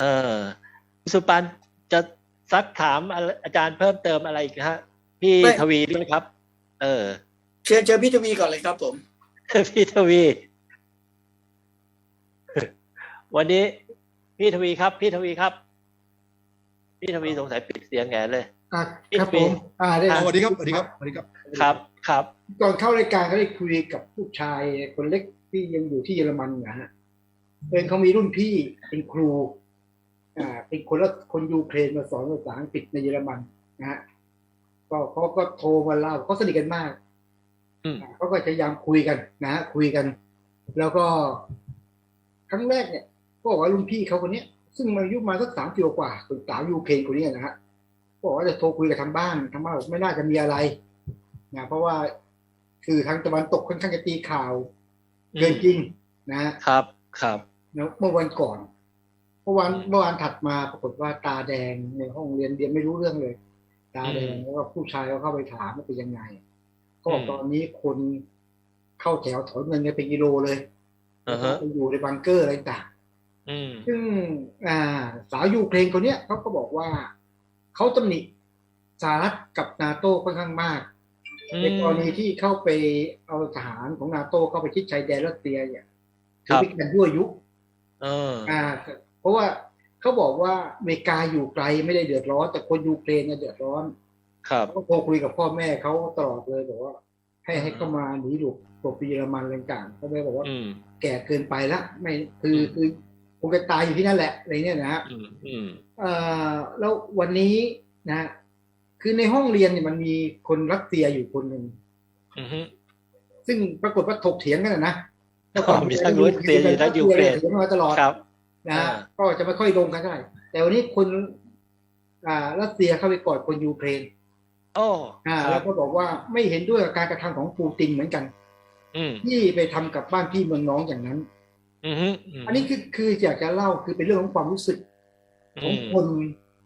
เออคุณสุปันจะซักถามอะไรอาจารย์เพิ่มเติมอะไรอีกฮะ พี่ไม่ทวีด้วยครับ เออ เชิญเชิญพี่ทวีก่อนเลยครับ ผม พี่ทวี วันนี้ พี่ทวีครับ พี่ทวีครับ พี่ทวีสงสัยปิดเสียงแงเลยอะพี่ครับทวีผมอ่าได้อะสวัสดีครับสวัสดีครับสวัสดีครับ ครับ ครับ ก่อนเข้ารายการก็ได้คุยกับผู้ชายคนเล็กที่ยังอยู่ที่เยอรมันนะฮะเป็นเขามีรุ่นพี่เป็นครูอ่า เป็นคนละคนยูเครนมาสอนภาษาอังกฤษในเยอรมันนะฮะก็เขาก็โทรมาเล่าเขาสนิทกันมากอืมอ่าเขาก็พยายามคุยกันนะฮะคุยกัน แล้วก็ครั้งแรกเนี่ยก็บอกว่ารุ่นพี่เขาคนเนี้ยซึ่งมาอายุมาสักสามปีกว่าคือสาวยูเครนคนนี้นะฮะก็บอกว่าจะโทรคุยกับทางบ้านทางบ้านบอกไม่น่าจะมีอะไรนะเพราะว่าคือทางตะวันตกค่อนข้างจะตีข่าวเกินจริงนะฮะครับ ครับแล้วเมื่อวันก่อนเมื่อวานเมื่อวานถัดมาปรากฏว่าตาแดงในห้องเรียนเรียนไม่รู้เรื่องเลย ตาแดงอืมแล้วก็ผู้ชายก็เข้าไปถามว่าเป็นยังไง ก็บอกอืมตอนนี้คนเข้าแถวถอนเงินกันเป็นกิโลเลยอือฮะไปอยู่ในบังเกอร์อะไรต่างอืมซึ่งอ่าสาวยูเครนคนเนี้ยเขาก็บอกว่าเขาตำหนิสหรัฐกับนาโต้ค่อนข้างมากในกรณีที่เข้าไปเอาทหารของนาโต้เข้าไปชิดชายแดนรัสเซียเนี่ยครับถือเป็นการยั่วยุเอออ่า เพราะว่าเขาบอกว่าอเมริกาอยู่ไกลไม่ได้เดือดร้อน แต่คนยูเครนเนี่ยเดือดร้อน ครับเขาก็โทรคุยกับพ่อแม่เขาตลอดเลยบอกว่า ให้ให้เข้ามาหนีหลบหลบไปเยอรมันอะไรต่างๆเขาแม่บอกว่าอืมแก่เกินไปละไม่คือคือคงจะตายอยู่ที่นั่นแหละอะไรเนี่ยนะฮะอืมอืมเอ่อแล้ววันนี้นะ คือในห้องเรียนเนี่ยมันมีคนรัสเซียอยู่คนหนึ่งอืมฮึซึ่งปรากฏว่าถกเถียงกันนะนะอ๋อมีทั้งรัสเซียอยู่ทั้งยูเครนเถียงมาตลอดครับ นะฮะอ่าก็จะไม่ค่อยลงกันเท่าไหร่แต่วันนี้คนอ่ารัสเซียเข้าไปกอดคนยูเครนโอ้อ่าครัแล้บวก็บอกว่าไม่เห็นด้วยกับการกระทำของปูตินเหมือนกัน อืมที่ไปทำกับบ้านพี่เมืองน้องอย่างนั้น อืมฮึมอันนี้คือคืออยากจะเล่าคือเป็นเรื่องของความรู้สึกของคน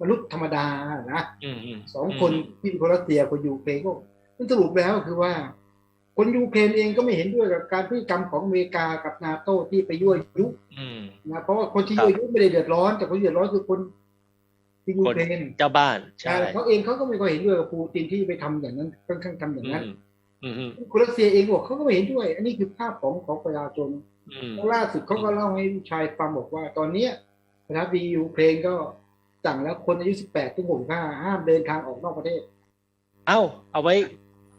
มนุษย์ธรรมดานะอืมอืมสองคนที่เป็นคนรัสเซียคนยูเครนก็มันสรุปแล้วก็คือว่า คนยูเครนเองก็ไม่เห็นด้วยกับการพฤติกรรมของอเมริกากับนาโต้ที่ไปยั่วยุอืมนะเพราะว่าคนที่ครับยั่วยุไม่ได้เดือดร้อน แต่คนที่เดือดร้อนคือคนที่ยูเครนเจ้าบ้านใช่แต่เขาเองเขาก็ไม่ค่อยเห็นด้วยกับปูตินที่ไปทำอย่างนั้นค่อนข้างทำอย่างอืนั้นมอืมอืมคนรัสเซียเองบอกเขาก็ไม่เห็นด้วย อันนี้คือภาพของของประชาชนอืมแล้วล่าสุดเขาก็เล่าให้ลูกชายฟังบอกว่า ตอนเนี้ยประธานาธิบดียูเครนก็สั่งแล้วคนอายุ18ถึง65ห้ามเดินทางออกนอกประเทศ เอ้า เอาไว้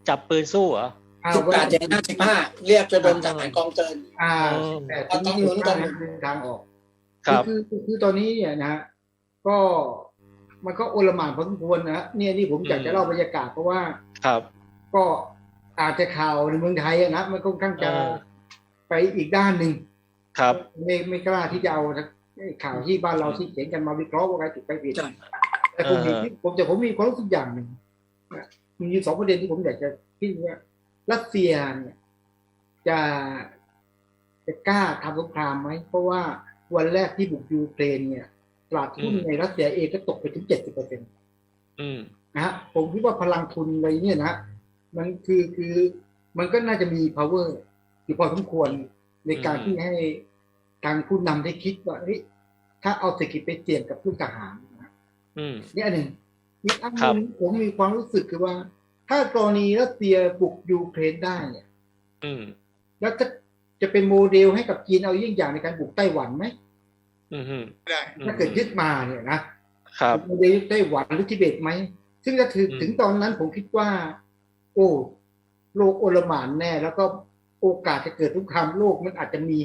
จับปืนสู้เหรอเอา สิบไว้แปดถึงห้าสิบห้าเรียกจะโดนทหารกองเกิน อ่าอ๋อแต่ถึงต้องลุ้นกันเดินทางออกครับคือคือคือตอนนี้เนี่ยนะฮะก็มันก็โอลหม่านพอสมควรนะเนี่ยนี่ผมอยากจะเล่าบรรยากาศเพราะว่าครับ ก็อาจจะข่าวในเมืองไทยอะนะมันก็ค่อนข้างจะเออไปอีกด้านหนึ่งครับ ไม่ไม่กล้าที่จะเอาข่าวที่บ้านเราที่เขียนกันมาวิเคราะห์ว่าใครถูกใครผิดใช่แต่ผมมีเออที่ผมแต่ผมมีความรู้สึกอย่างหนึ่งนะมีอยู่สองประเด็นที่ผมอยากจะคิดว่า รัสเซียเนี่ยจะจะกล้าทำสงครามไหม เพราะว่าวันแรกที่บุกยูเครนเนี่ยตลาดหุ้นในรัสเซียเองก็ตกไปถึงเจ็ดสิบเปอร์เซ็นต์อืมนะฮะผมคิดว่าพลังทุนอะไรเนี่ยนะมันคือคือมันก็น่าจะมี power อยู่พอสมควรในการอืมที่ให้ทางผู้นำได้คิดว่าเฮ้ยถ้าเอาเศรษฐกิจไปเสี่ยงกับลูกทหารนะอืมนี่อันหนึ่งอีกอันหครันึ่บงผมมีความรู้สึกคือว่า ถ้ากรณีรัสเซียบุกยูเครนได้เนี่ยอืมแล้วจะจะเป็นโมเดลให้กับจีนเอายิ่งอย่างในการบุกไต้หวันไหมอืมอืมได้ถ้าเกิดยึดมาเนี่ยนะครับโมเดลไต้หวันหรือทิเบตไหม ซึ่งถ้าถึงอืมถึงตอนนั้นผมคิดว่า โอ้โลกโอลหมานแน่ แล้วก็โอกาสจะเกิดสงครามโลกมันอาจจะมี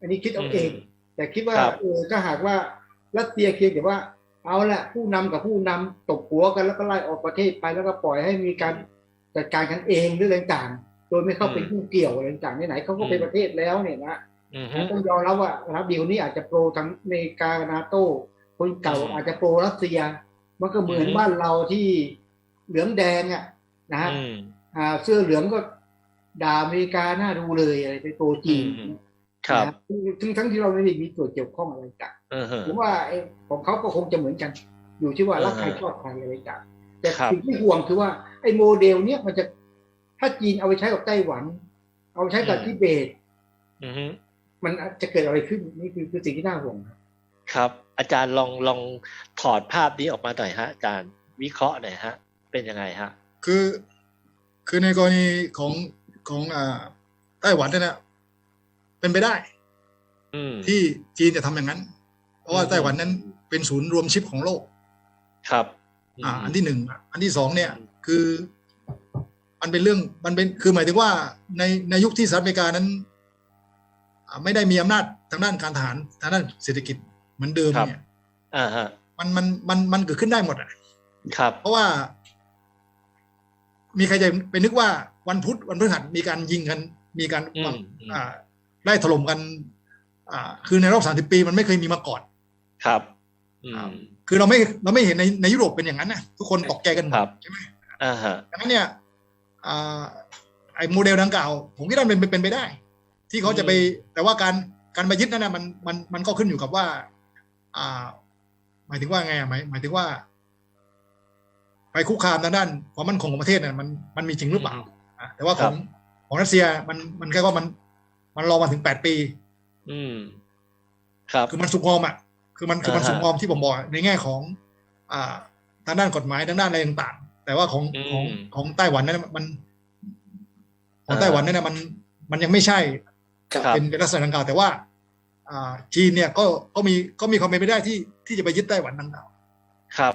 อันนี้คิดเอาเอง แต่คิดว่าครับเออถ้าหากว่ารัสเซียเพียงแต่ว่า เอาละผู้นำกับผู้นำตบหัวกันแล้วก็ไล่ออกประเทศไปแล้วก็ปล่อยให้มีการจัดการกันเองหรืออะไรต่างๆโดยไม่เข้าไปอืมยุ่งเกี่ยวอะไรต่างๆไหนๆเขาก็เป็นอืมประเทศแล้วเนี่ยนะอืมฮึต้องยอมรับว่ารับดีลนี้อาจจะโปรทั้งอเมริกานาโต้คนเก่าอืมอาจจะโปรรัสเซีย มันก็เหมือนอืมบ้านเราที่เหลืองแดงอะนะฮะอืมอ่าเสื้อเหลืองก็ด่าอเมริกาหน้าดูเลยอะไรไปโปรจีนอืม ครับนะทั้งทั้งที่เราไม่ได้มีส่วนเกี่ยวข้องอะไรต่างอืมฮึผมว่าไอ้ของเขาก็คงจะเหมือนกัน อยู่ที่ว่ารักใครอ่าฮะชอบใครอะไรต่างแต่ครับสิ่งที่ห่วงคือว่าไอ้โมเดลเนี้ยมันจะถ้าจีนเอาไปใช้กับไต้หวัน เอาไปใช้กับทิเบตอืมฮึมันจะเกิดอะไรขึ้นนี่คือคือสิ่งที่น่าห่วงครับครับออาจารย์ลองลองถอดภาพนี้ออกมาหน่อยฮะอาจารย์วิเคราะห์หน่อยฮะ เป็นยังไงฮะ คือ คือในกรณีของของอ่าไต้หวันเนี่ยนะ เป็นไปได้อืมที่จีนจะทำอย่างนั้น เพราะว่าอืมไต้หวันนั้นเป็นศูนย์รวมชิปของโลก ครับ อ่า อันที่หนึ่งอันที่สองเนี่ย คือ มันเป็นเรื่องมันเป็นคือหมายถึงว่าในในยุคที่สหรัฐอเมริกานั้นอ่าไม่ได้มีอำนาจทางด้านการทหารทางด้านเศรษฐกิจเหมือนเดิมครับเนี่ยอ่าฮะมันมันมันมันเกิดขึ้นได้หมดอะครับ เพราะว่า มีใครจะไปนึกว่าวันพุธวันพฤหัสมีการยิงกัน มีการอืมอืมอ่า ไล่ถล่มกัน อ่า คือในรอบสามสิบปีมันไม่เคยมีมาก่อนครับอืครับมคือเราไม่เราไม่เห็นในในยุโรปเป็นอย่างนั้นนะทุกคนตกใจกันหมดครับใช่ไหมอ่าฮะดังนั้นเนี่ยอ่าไอ้โมเดลดังกล่าว ผมคิดว่ามันเป็นเป็นไปได้ ที่เขาจะไปแต่ว่าการการมายึดนั่นนะมันมันมันก็ขึ้นอยู่กับว่า อ่า หมายถึงว่าไงอะหมายหมายถึงว่า ไปคุกคามทางด้านความมั่นคงของประเทศเนี่ยมันมันมีจริงหรือเปล่าอะแต่ว่าของของรัสเซียมันมันแค่ว่ามัน มันรอมาถึงแปดปี อืม ครับ คือมันสุกงอมอะ คือมันคือมันอ่าฮะสุกงอมที่ผมบอกในแง่ของ อ่าทางด้านกฎหมายทางด้านอะไรต่างๆ แต่ว่าของอืมของของไต้หวันนั้นมัน ของอ่าไต้หวันนั้นนะมัน มันยังไม่ใช่ครับครับเป็นเป็นลักษณะดังกล่าวแต่ว่า อ่า จีนเนี่ยก็ก็มีก็มีความเป็นไปได้ที่ที่จะไปยึดไต้หวันดังกล่าวครับ